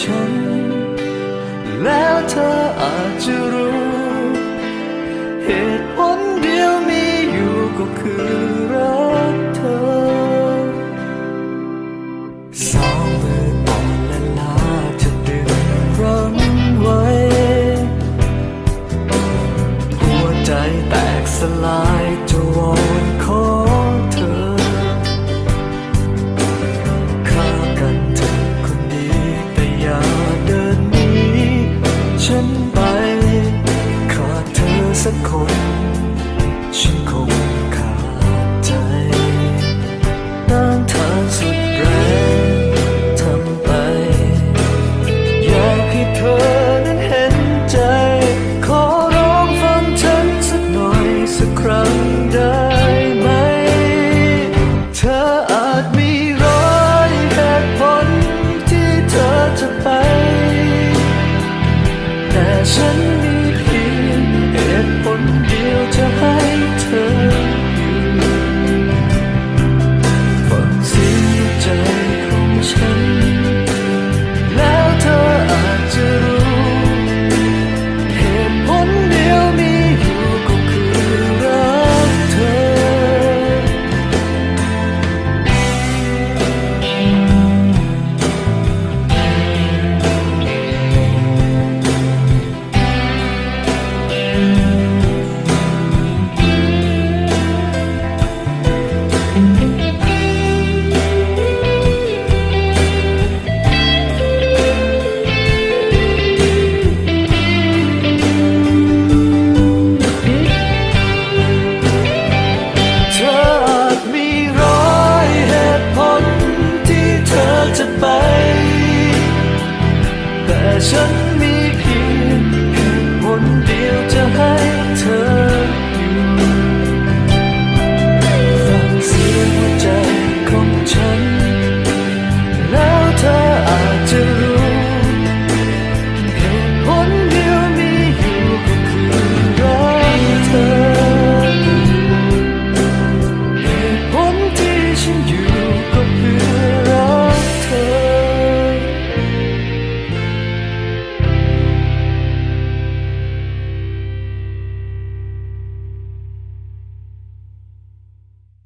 ฉัน แล้วเธออาจจะรู้ เหตุผลเดียวมีอยู่ก็คือรักเธอ สองมืออ่อนและลาจะดึงรั้งไว้ หัวใจแตกสลายจะวอนขอ อสัก